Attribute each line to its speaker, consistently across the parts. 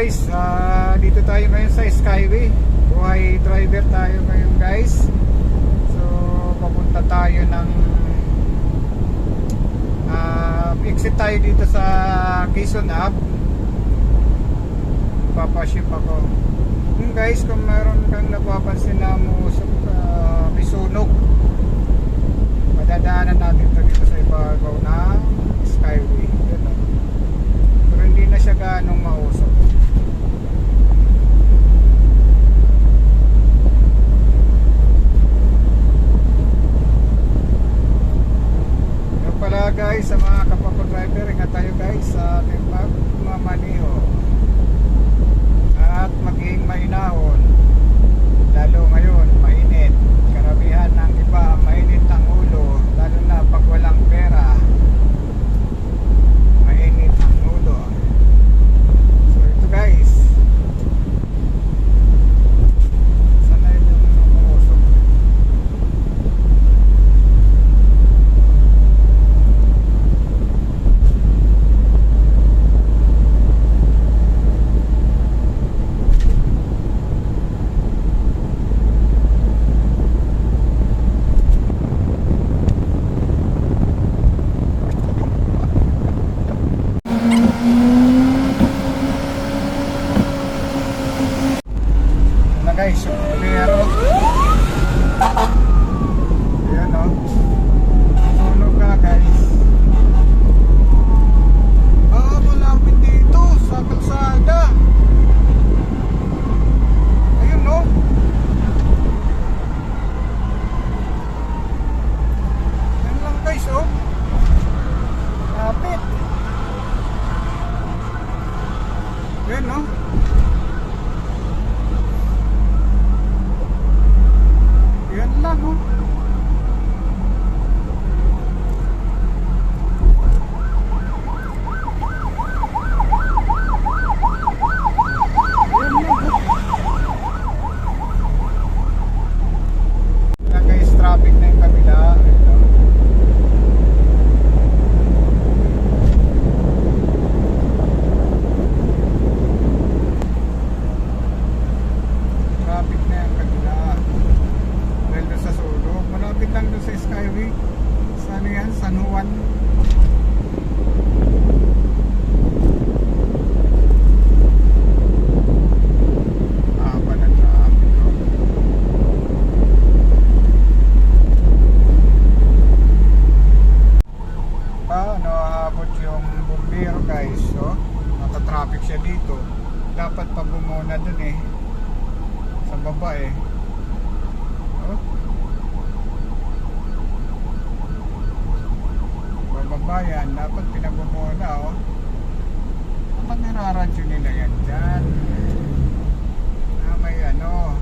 Speaker 1: guys, ah, dito tayo ngayon sa Skyway. Buhay driver tayo ngayon guys. So papunta tayo ng ah, exit tayo dito sa Quezon Ave. Papaship ako. Kung guys, kung meron kang napapansin na musok uh, may sunog, madadaanan natin to dito sa ibabaw ng Skyway. Yun, oh. Pero hindi na siya ganong mausok. Yung pala guys, sa mga kapapag-driver, ingat tayo guys sa ating pagmamaniho. At maging mainahon. Lalo ngayon, mainit. Karamihan ng iba, mainit ang ulo. Lalo na pag walang pera. Mainit ang ulo. So ito guys. Sana yung umusok. Ito na guys, yung pero Ayan o Sunog na guys Ah, malapit dito sa kalsada Ayun no Yan lang guys oh Lapit Ayan no Yan lang oh. Yan lang oh. Yan guys, traffic na yung kabila. Ayun, oh. Traffic na yung kabila. Dahil doon sa sulok. Doon sa Skyway. Sa ano yan? San Juan. Siya dito. Dapat pa bumuna dun eh. Sa baba eh. Oh. bayan, dapat pinagmumuna, oh. Kapag nararadyo nila yan dyan. Na may ano,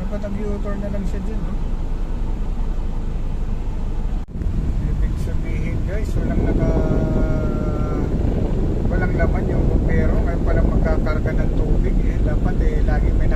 Speaker 1: dapat ang u-turn na lang siya dyan, no? Ibig sabihin, guys, walang naka... walang laman yung pero ngayon pala magkakarga ng tubig, eh, dapat eh, lagi may